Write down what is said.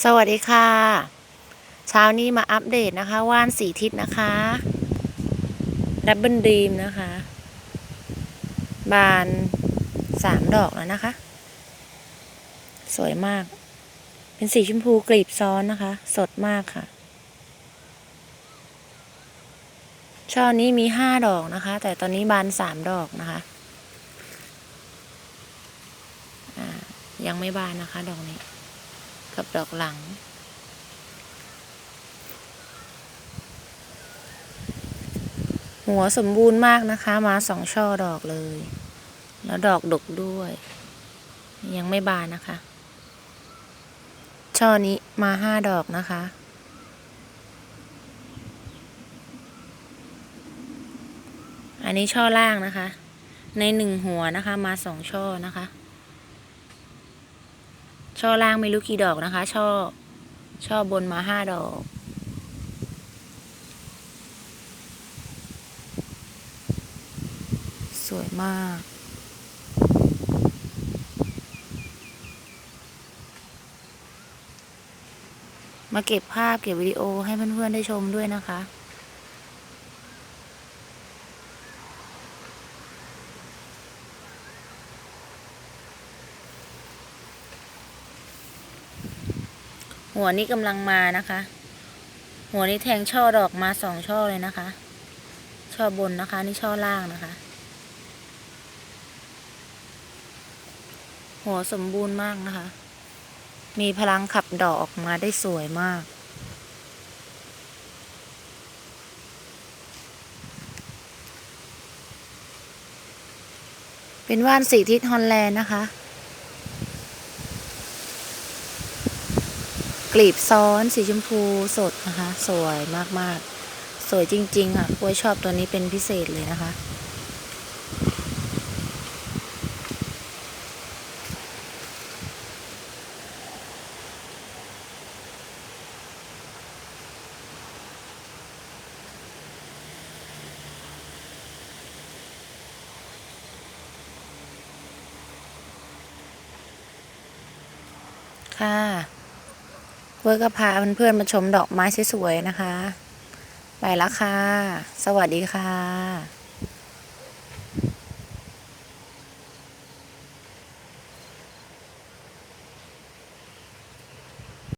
สวัสดีค่ะ เช้านี้มาอัปเดตนะคะ ว่านสีทิศนะคะดับเบิลดีมนะคะ บานสามดอกแล้วนะคะ สวยมาก เป็นสีชมพูกลีบซ้อนนะคะ สดมากค่ะ ช่อนี้มีห้าดอกนะคะ แต่ตอนนี้บานสามดอกนะคะยังไม่บานนะคะ ดอกนี้ กับดอกหลัง หัวสมบูรณ์มากนะคะ มาสองช่อดอกเลย แล้วดอกดกด้วย ยังไม่บานนะคะ ช่อนี้มาห้าดอกนะคะอันนี้ช่อล่างนะคะ ในหนึ่งหัวนะคะ มาสองช่อนะคะ ช่อล่างไม่รู้กี่ดอกนะคะ ช่อ ช่อบนมาห้าดอก สวยมาก มาเก็บภาพเก็บวิดีโอให้เพื่อนๆได้ชมด้วยนะคะ หัวนี้กำลังมานะคะ หัวนี้แทงช่อดอกมาสองช่อเลยนะคะ ช่อบนนะคะ นี่ช่อล่างนะคะ หัวสมบูรณ์มากนะคะ มีพลังขับดอกออกมาได้สวยมาก เป็นว่านสีทิศฮอลแลนด์นะคะ กลีบซ้อนสีชมพูสดนะคะ สวยมากๆ สวยจริง ๆ อะกล้วยชอบตัวนี้เป็นพิเศษเลยนะคะ ค่ะ เวิร์ก็พาเพื่อนๆมาชมดอกไม้สวยๆนะคะ ไปละค่ะ สวัสดีค่ะ